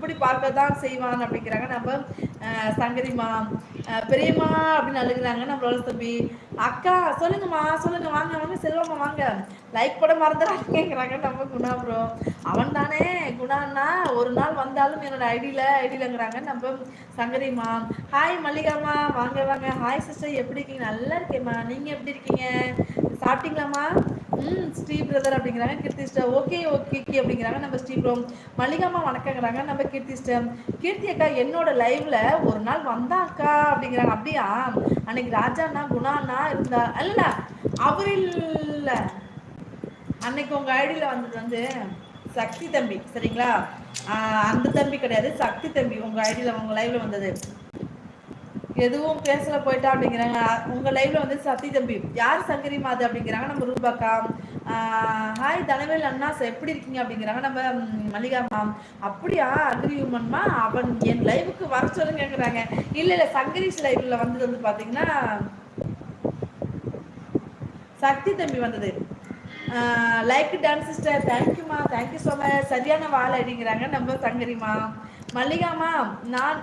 இப்படி பார்க்க தான் செய்வான் அப்படிங்கிறாங்க. நம்ம சங்கரிமா பெரியம்மா அப்படின்னு அழுகுறாங்க. நம்மளோட தம்பி அக்கா சொல்லுங்கம்மா சொல்லுங்க வாங்க வாங்க செல்வம்மா வாங்க. லைக் போட மறந்துடாதீங்கிறாங்க நம்ம குணா ப்ரோ அவன் தானே குணான்னா ஒரு நாள் வந்தாலும் என்னோட ஐடியில் ஐடியிலங்கிறாங்க நம்ம சங்கரிமா ஹாய் மல்லிகாமா வாங்க வாங்க. ஹாய் சிஸ்டர் எப்படி இருக்கீங்க? நல்லா இருக்கேம்மா. நீங்கள் எப்படி இருக்கீங்க? சாப்பிட்டீங்களாம்மா? ம் ஸ்ரீ பிரதர் அப்படிங்கிறாங்க கீர்த்தி சிஸ்டர். ஓகே ஓகே அப்படிங்கிறாங்க. நம்ம ஸ்ரீ ப்ரோ மல்லிகாமா வணக்கங்கிறாங்க. நம்ம கீர்த்தி சிஸ்டர். கீர்த்தி அக்கா என்னோட லைவ்ல ஒரு நாள் வந்தா அக்கா அப்படிங்கிறாங்க. அப்படியா? அன்னைக்கு ராஜாண்ணா குணாண்ணா இருந்தா அல்ல அவர் இல்ல. அன்னைக்கு உங்க ஐடியில வந்தது வந்து சக்தி தம்பி சரிங்களா? அந்த தம்பி கிடையாது சக்தி தம்பி. உங்க ஐடியில உங்க லைவ்ல வந்தது. எதுவும் பேசல போயிட்டா அப்படிங்கிறாங்க. உங்க லைவ்ல வந்து சத்தி தம்பி யார் சங்கரி மாது அப்படிங்கிறாங்க. நம்ம ரூபாக்கா ஹாய் தனவேல் அண்ணா எப்படி இருக்கீங்க அப்படிங்கிறாங்க. நம்ம மல்லிகா மேம் அப்படியா? அக்ரியூமன்மா அவன் என் லைவுக்கு வர சொல்லுங்கிறாங்க இல்ல இல்ல சங்கரிஸ் லைவ்ல வந்தது வந்து பாத்தீங்கன்னா சக்தி தம்பி வந்தது. லைக் டான்ஸ் சிஸ்டர் தேங்க்யூமா தேங்க்யூ ஸோ மச் சரியான வாழ் அடிங்கிறாங்க நம்ம சங்கரிமா மல்லிகாமா நான்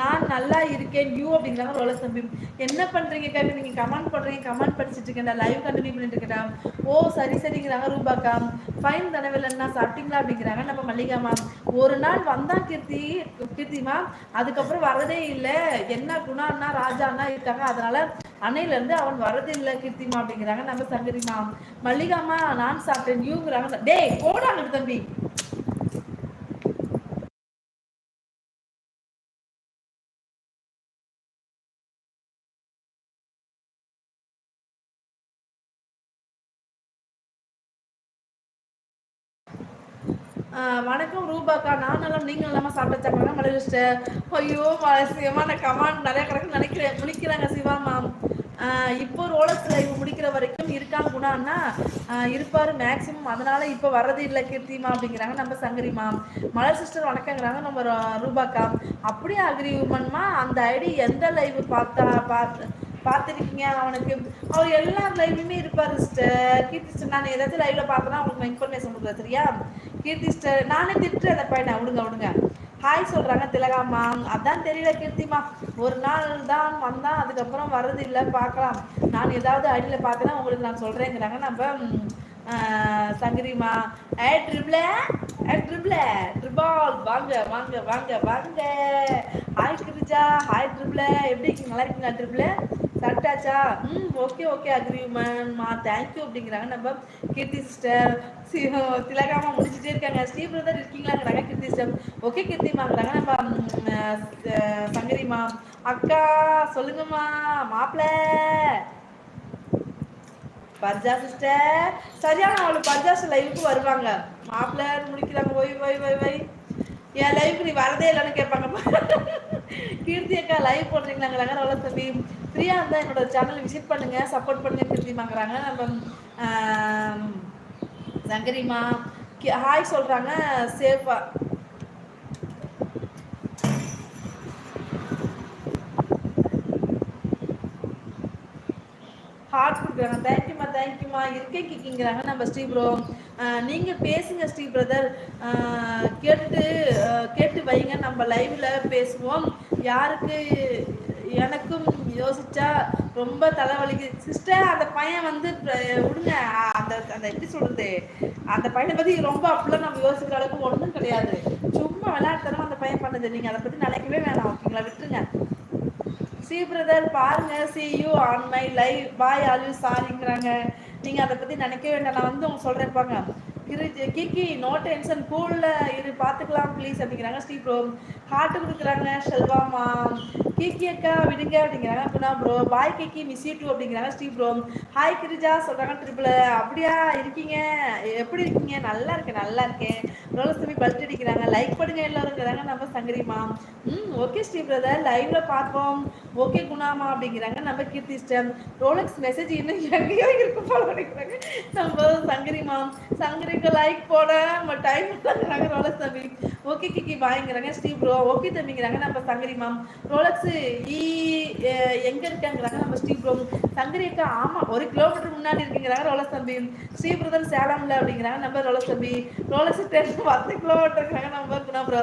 நான் நல்லா இருக்கேன் யூ அப்படிங்கிறாங்க ரோல தம்பி என்ன பண்றீங்க கேட்டு நீங்க கமெண்ட் பண்றீங்க கமெண்ட் படிச்சுட்டு இருக்கேன் லைவ் கண்டினியூ பண்ணிட்டு இருக்கேன் ஓ சரி சரிங்கிறாங்க ரூபாக்கா. ஃபைன் தனவில்லைன்னா சாப்பிட்டீங்களா அப்படிங்கிறாங்க. நம்ம மல்லிகா மேம் ஒரு நாள் வந்தான் கீர்த்தி கீர்த்தி மேம் அதுக்கப்புறம் வரதே இல்லை. என்ன குணான்னா ராஜாண்ணா இருக்காங்க. அதனால அன்னையிலேருந்து அவன் வரதில்லை இல்லை கீர்த்திமா அப்படிங்கிறாங்க. நம்ம சங்கரிமா மல்லிகாமா நான் சாப்பிட்டேன் யூங்கிறாங்க டேய் போடாங்க தம்பி. வணக்கம் ரூபாக்கா. நான் நல்லா நீங்கள் இல்லாமல் சாப்பிட்டாங்க மலை சிஸ்டர் ஐயோ சிவமா நான் கமாண்ட் நிறைய கணக்கு நினைக்கிறேன். முடிக்கிறாங்க சிவா மேம். இப்போ ரோலக்ஸ் லைவ் முடிக்கிற வரைக்கும் இருக்காங்க குணான்னா இருப்பார் மேக்ஸிமம். அதனால இப்போ வர்றது இல்லை கீர்த்திமா அப்படிங்கிறாங்க நம்ம சங்கரி மாம். மலர் சிஸ்டர் வணக்கங்கிறாங்க நம்ம ரூபாக்கா. அப்படியே அக்ரி உமன்மா அந்த ஐடி எந்த லைவ் பார்த்தா பார்த்து பார்த்துருக்கீங்க அவனுக்கு? அவர் எல்லா லைவ்லையுமே இருப்பார் சிஸ்டர். கீர்த்தி சிஸ்டர் நான் ஏதாச்சும் லைவ்ல பார்த்தோன்னா அவங்களுக்கு இன்ஃபர்மேஷன் கொடுக்குறேன் சரியா? கீர்த்தி ஸ்டர் நானே திட்டுறேன் அந்த பையனை விடுங்க விடுங்க. ஹாய் சொல்கிறாங்க திலகாமா அதான் தெரியல கீர்த்திமா ஒரு நாள் தான் வந்தான் அதுக்கப்புறம் வர்றது இல்லை பார்க்கலாம். நான் ஏதாவது அடியில் பார்த்தேன்னா உங்களுக்கு நான் சொல்கிறேங்கிறாங்க நம்ம சங்கரிமா ஏ ட்ரிபிள ஏ ட்ரிபிள ட்ரிபால். வாங்க வாங்க வாங்க வாங்க. ஹாய் கிரிஜா. ஹாய் ட்ரிபிள. எப்படி இருக்கீங்க? நல்லா இருக்கீங்களா ட்ரிபிள? கரெக்டாச்சா ம் ஓகே ஓகே அக்ரிமெண்ட்மா தேங்க்யூ அப்படிங்கிறாங்க. நம்ம கீர்த்தி சிஸ்டர் திலகாமா முடிச்சுட்டே இருக்காங்க. ஸ்ரீ பிரதர் இருக்கீங்களாங்கிறாங்க கீர்த்தி சிஸ்டர் ஓகே கீர்த்திமாங்கிறாங்க நம்ம சங்கரிமா அக்கா சொல்லுங்கம்மா மாப்பிள்ள பர்ஜா சிஸ்டர் சரியான அவளு பர்ஜாஸ் லைவுக்கு வருவாங்க. மாப்பிள்ளை முடிக்கிறாங்க. ஒய் ஓய் ஒய் ஒய் என் லைவுக்கு நீ வரதே இல்லைன்னு கேட்பாங்க. கீர்த்தி அக்கா லைவ் போடுறீங்களாங்கிறாங்க அவ்வளோ தம்பி ஃப்ரீயாக இருந்தால் என்னோட சேனல் விசிட் பண்ணுங்கள் சப்போர்ட் பண்ணுங்க கீர்த்தி வாங்குறாங்க நம்ம சங்கரிமா ஹாய் சொல்கிறாங்க சேஃபாக ஹார்ட் கொடுக்குறாங்க. தேங்க்யூமா தேங்க்யூமா இருக்கே கிக்கிங்கிறாங்க நம்ம ஸ்ரீ ப்ரோ நீங்கள் பேசுங்க ஸ்ரீ பிரதர் கேட்டுட்டு கேட்டு வைங்க. நம்ம லைவில் பேசுவோம். யாருக்கு எனக்கும் யோசிச்சா ரொம்ப தலைவலிக்கு. சிஸ்டர் அந்த பையன் வந்து விடுங்க அந்த அந்த எப்படி சொல்றது? அந்த பையனை பத்தி ரொம்ப அப்படிலாம் நம்ம யோசிக்கிற அளவுக்கு ஒன்றும் கிடையாது. சும்மா விளையாட்டுத்தனமா அந்த பையன் பண்ணது. நீங்க அதை பத்தி நினைக்கவே வேணாம். ஓகேங்களா? விட்டுருங்க. சி பிரதர் பாருங்க. See you on my live bye all you சாரிங்கிறாங்க நீங்க அதை பத்தி நினைக்க வேண்டாம். நான் வந்து உங்க சொல்றேன் பாங்க கிக்கி நோ டென்ஷன் கூல்ல இரு பாத்துக்கலாம் ப்ளீஸ் அப்படிங்கிறாங்க. ஸ்ரீ ப்ரோ ஹார்ட் கொடுக்குறாங்க ஷெல்வாமா கிக்கி அக்கா விடுங்க அப்படிங்கிறாங்க. Guna bro bye Kikki miss you too அப்படிங்கிறாங்க. ஸ்ரீ ப்ரோ ஹாய் கிரிஜா சொல்றாங்க ட்ரிபிள் அப்படியா இருக்கீங்க? எப்படி இருக்கீங்க? நல்லா இருக்கேன் நல்லா இருக்கேன். ரோலஸ் தம்பி பல்ட் அடிக்கிறாங்க. லைக் பண்ணுங்க எல்லாருங்கிறாங்க நம்ம சங்கரிமா ம். ஓகே ஸ்ரீ பிரதர் லைவ்ல பார்ப்போம். ஓகே குணாமா அப்படிங்கிறாங்க. நம்ம கீர்த்தி ஸ்டம் ரோலக்ஸ் மெசேஜ் இன்னும் எங்கேயோ இருக்கு போல நினைக்கிறாங்க நம்ம சங்கரிமா சங்கரிக்கு லைக் போட நம்ம டைம் தங்குறாங்க ரோலக்ஸ் தம்பி. ஓகே கிக்கி பாய்ங்கிறாங்க ஸ்ரீ ப்ரோ ஓகே தம்பிங்கிறாங்க. நம்ம சங்கரி மேம் ரோலக்ஸ் ஈ எங்க இருக்காங்கிறாங்க நம்ம ஸ்ரீ ப்ரோ சங்கரி அக்கா ஆமா ஒரு கிலோமீட்டர் முன்னாடி இருக்குங்கிறாங்க ரோலக்ஸ் தம்பி. ஸ்ரீ பிரதர் சேலம்ல அப்படிங்கிறாங்க. நம்ம ரோலக்ஸ் தம்பி. ரோலக்ஸ் டென் பத்து கிலோமீட்டர் இருக்கிறாங்க நம்ம ப்ரோ